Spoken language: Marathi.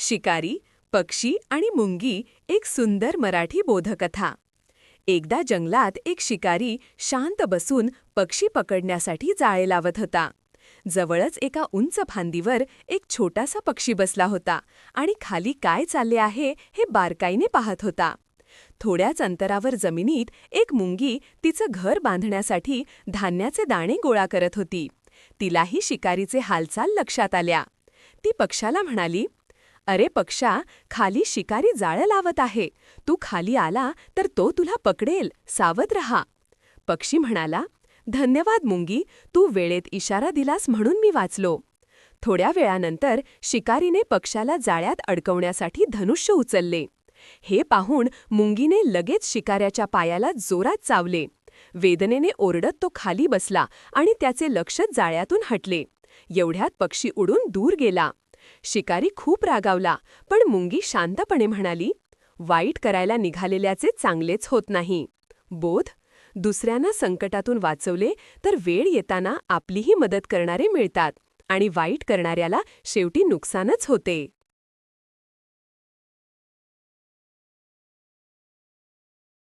शिकारी पक्षी आणि मुंगी एक सुंदर मराठी बोधकथा. एकदा जंगलात एक शिकारी शांत बसून पक्षी पकडण्यासाठी जाळे लावत होता. जवळच एका उंच फांदीवर एक छोटासा पक्षी बसला होता आणि खाली काय चालले आहे हे बारकाईने पाहत होता. थोड्याच अंतरावर जमिनीत एक मुंगी तिचं घर बांधण्यासाठी धान्याचे दाणे गोळा करत होती. तिलाही शिकारीचे हालचाल लक्षात आल्या. ती पक्षाला म्हणाली अरे पक्षा खाली शिकारी जाळं लावत आहे. तू खाली आला तर तो तुला पकडेल सावध रहा. पक्षी म्हणाला धन्यवाद मुंगी तू वेळेत इशारा दिलास म्हणून मी वाचलो. थोड्या वेळानंतर शिकारीने पक्षाला जाळ्यात अडकवण्यासाठी धनुष्य उचलले. हे पाहून मुंगीने लगेच शिकाऱ्याच्या पायाला जोरात चावले. वेदनेने ओरडत तो खाली बसला आणि त्याचे लक्ष जाळ्यातून हटले. एवढ्यात पक्षी उडून दूर गेला. शिकारी खूप रागावला पण मुंगी शांतपणे म्हणाली वाईट करायला निघालेल्याचे चांगलेच होत नाही. बोध दुसऱ्यांना संकटातून वाचवले तर वेळ येताना आपलीही मदत करणारे मिळतात आणि वाईट करणाऱ्याला शेवटी नुकसानच होते.